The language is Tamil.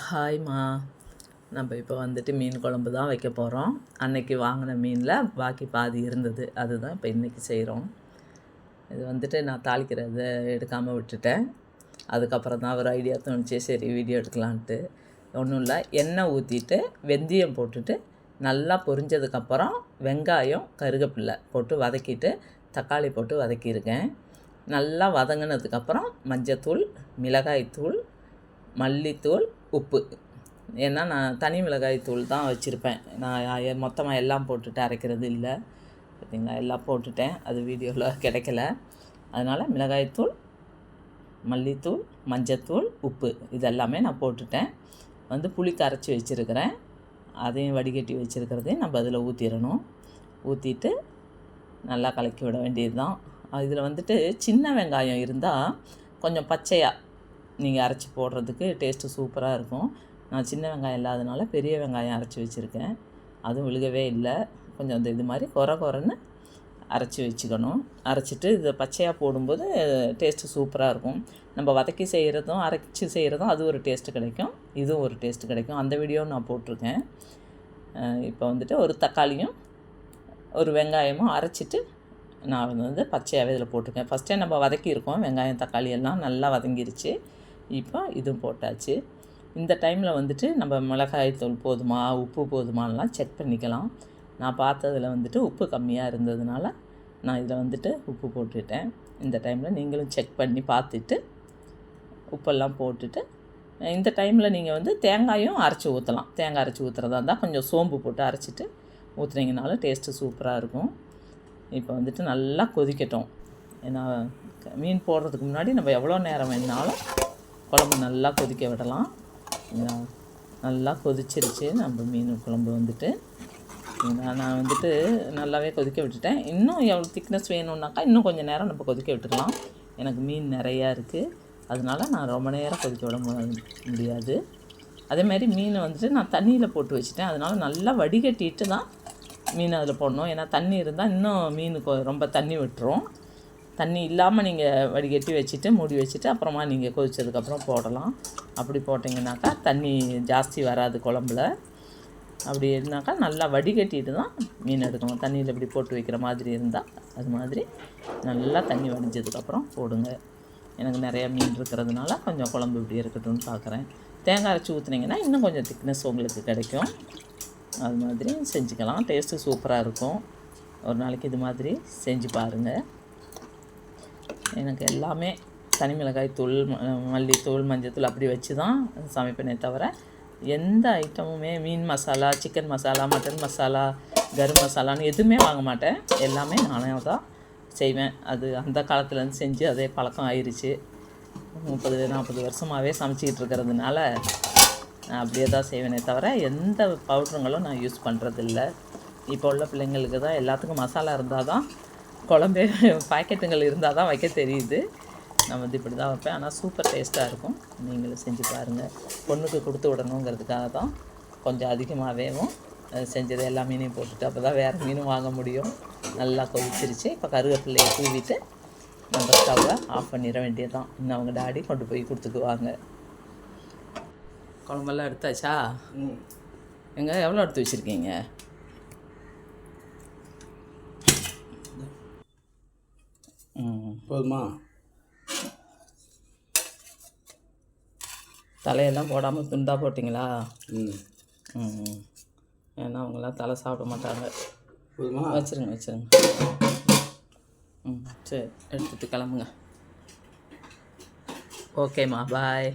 ஹாய்மா நம்ம இப்போ வந்துட்டு மீன் குழம்பு தான் வைக்க போகிறோம் அன்னைக்கு வாங்கின மீனில் பாக்கி பாதி இருந்தது. அதுதான் இப்போ இன்றைக்கி செய்கிறோம் இது வந்துட்டு நான் தாளிக்கிறத எடுக்காமல் விட்டுட்டேன். அதுக்கப்புறம் தான் ஒரு ஐடியா தோணுச்சு. சரி வீடியோ எடுக்கலான்ட்டு. ஒன்றும் இல்லை. எண்ணெய் ஊற்றிட்டு வெந்தயம் போட்டுட்டு நல்லா பொரிஞ்சதுக்கப்புறம் வெங்காயம் கருகப்பில்லை போட்டு வதக்கிட்டு தக்காளி போட்டு வதக்கியிருக்கேன். நல்லா வதங்கினதுக்கப்புறம் மஞ்சத்தூள் மிளகாய்த்தூள் மல்லித்தூள் உப்பு. ஏன்னா நான் தனி மிளகாய் தூள் தான் வச்சுருப்பேன். நான் மொத்தமாக எல்லாம் போட்டுட்டு அரைக்கிறது இல்லை. பார்த்திங்களா எல்லாம் போட்டுட்டேன். அது வீடியோவில் கிடைக்கல. அதனால் மிளகாய்த்தூள் மல்லித்தூள் மஞ்சத்தூள் உப்பு. இதெல்லாமே நான் போட்டுட்டேன். வந்து புளி கரைச்சி வச்சுருக்கிறேன். அதையும் வடிகட்டி வச்சுருக்கிறதையும் நம்ம அதில் ஊற்றிடணும் ஊற்றிட்டு நல்லா கலக்கி விட வேண்டியது தான் இதில் வந்துட்டு சின்ன வெங்காயம் இருந்தால் கொஞ்சம் பச்சையாக நீங்கள் அரைச்சி போடுறதுக்கு டேஸ்ட்டு சூப்பராக இருக்கும். நான் சின்ன வெங்காயம் இல்லாதனால பெரிய வெங்காயம் அரைச்சி வச்சுருக்கேன். அதுவும் விழுகவே இல்லை. கொஞ்சம் இந்த இது மாதிரி குறை குறைன்னு அரைச்சி வச்சுக்கணும். அரைச்சிட்டு இதை பச்சையாக போடும்போது டேஸ்ட்டு சூப்பராக இருக்கும். நம்ம வதக்கி செய்கிறதும் அரைச்சி செய்கிறதும் அது ஒரு டேஸ்ட்டு கிடைக்கும். இதுவும் ஒரு டேஸ்ட்டு கிடைக்கும். அந்த வீடியோவும் நான் போட்டிருக்கேன். இப்போ வந்துட்டு ஒரு தக்காளியும் ஒரு வெங்காயமும் அரைச்சிட்டு நான் வந்து பச்சையாகவே இதில் போட்டிருக்கேன். ஃபஸ்ட்டே நம்ம வதக்கியிருக்கோம் வெங்காயம் தக்காளி எல்லாம் நல்லா வதங்கிருச்சு. இப்போ இதுவும் போட்டாச்சு. இந்த டைமில் வந்துட்டு நம்ம மிளகாய் தூள் போதுமா உப்பு போதுமானலாம் செக் பண்ணிக்கலாம். நான் பார்த்ததில் வந்துட்டு உப்பு கம்மியாக இருந்ததுனால நான் இதில் வந்துட்டு உப்பு போட்டுட்டேன். இந்த டைமில் நீங்களும் செக் பண்ணி பார்த்துட்டு உப்பெல்லாம் போட்டுட்டு இந்த டைமில் நீங்கள் வந்து தேங்காயும் அரைச்சி ஊற்றலாம் தேங்காய் அரைச்சி ஊற்றுறதா இருந்தால் கொஞ்சம் சோம்பு போட்டு அரைச்சிட்டு ஊற்றுனீங்கனாலும் டேஸ்ட்டு சூப்பராக இருக்கும். இப்போ வந்துட்டு நல்லா கொதிக்கட்டும். ஏன்னா மீன் போடுறதுக்கு முன்னாடி நம்ம எவ்வளோ நேரம் வேணாலும் குழம்பு நல்லா கொதிக்க விடலாம். நல்லா கொதிச்சிருச்சு. நம்ம மீன் குழம்பு வந்துட்டு. நான் வந்துட்டு நல்லாவே கொதிக்க விட்டுட்டேன். இன்னும் எவ்வளோ திக்னஸ் வேணும்னாக்கா இன்னும் கொஞ்சம் நேரம் நம்ம கொதிக்க விட்டுக்கலாம். எனக்கு மீன் நிறையா இருக்குது அதனால நான் ரொம்ப நேரம் கொதிக்க விட முடியாது. அதேமாதிரி மீனை வந்துட்டு நான் தண்ணியில் போட்டு வச்சுட்டேன். அதனால் நல்லா வடிகட்டிட்டு தான் மீன் அதில் போடணும். ஏன்னா தண்ணி இருந்தால் இன்னும் மீன் ரொம்ப தண்ணி விட்டுரும். தண்ணி இல்லாமல் நீங்கள் வடிகட்டி வச்சுட்டு மூடி வச்சுட்டு அப்புறமா நீங்கள் கொதித்ததுக்கப்புறம் போடலாம். அப்படி போட்டிங்கனாக்கா தண்ணி ஜாஸ்தி வராது குழம்புல. அப்படி இருந்தாக்கா நல்லா வடிகட்டிட்டு தான் மீன் எடுக்கணும். தண்ணியில் இப்படி போட்டு வைக்கிற மாதிரி இருந்தால் அது மாதிரி நல்லா தண்ணி வடிஞ்சதுக்கப்புறம் போடுங்க. எனக்கு நிறையா மீன் இருக்கிறதுனால கொஞ்சம் குழம்பு இப்படி இருக்கட்டும்னு பார்க்குறேன். தேங்காய் அரைச்சி ஊற்றுனீங்கன்னா இன்னும் கொஞ்சம் திக்னஸ் உங்களுக்கு கிடைக்கும். அது மாதிரி செஞ்சுக்கலாம். டேஸ்ட்டு சூப்பராக இருக்கும். ஒரு நாளைக்கு இது மாதிரி செஞ்சு பாருங்கள் எனக்கு எல்லாமே தனி மிளகாய் தூள் மல்லித்தூள் மஞ்சத்தூள் அப்படி வச்சு தான் சமைப்பேனே தவிர எந்த ஐட்டமுமே மீன் மசாலா சிக்கன் மசாலா மட்டன் மசாலா கரும் மசாலான்னு எதுவுமே வாங்க மாட்டேன். எல்லாமே நானே தான் செய்வேன். அது அந்த காலத்துலேருந்து செஞ்சு அதே பழக்கம் ஆயிடுச்சு முப்பது நாற்பது வருஷமாகவே சமைச்சிக்கிட்டு இருக்கிறதுனால நான் அப்படியே தான் செய்வேனே தவிர எந்த பவுட்ருங்களும் நான் யூஸ் பண்ணுறதில்ல இப்போ உள்ள பிள்ளைங்களுக்கு தான் எல்லாத்துக்கும் மசாலா இருந்தால் தான் குழம்பே பாக்கெட்டுங்கள் இருந்தால் தான் வைக்க தெரியுது. நான் வந்து இப்படி தான் வைப்பேன். ஆனால் சூப்பர் டேஸ்ட்டாக இருக்கும். நீங்களும் செஞ்சு பாருங்கள் பொண்ணுக்கு கொடுத்து விடணுங்கிறதுக்காக தான் கொஞ்சம் அதிகமாகவேவும் செஞ்சது எல்லா மீனையும் போட்டுட்டு அப்போ தான் வேறு மீனும் வாங்க முடியும். நல்லா கொதிச்சிருச்சு. இப்போ கருவேப்பிள்ளையை தூவிட்டு நம்ம ஸ்டவ்வை ஆஃப் பண்ணிட வேண்டியதான் இன்னும் அவங்க டாடி கொண்டு போய் கொடுத்துக்குவாங்க. குழம்பெல்லாம் எடுத்தாச்சா? எங்கே? எவ்வளோ எடுத்து வச்சுருக்கீங்க? போதுமா? தலையெல்லாம் போடாமல் துண்டாக போட்டிங்களா? ம். ம் ஏன்னா அவங்களாம் தலை சாப்பிட மாட்டாங்க. போதுமா? வச்சுருங்க வச்சுருங்க. ம் சரி எடுத்துகிட்டு கிளம்புங்க. ஓகேம்மா பாய்.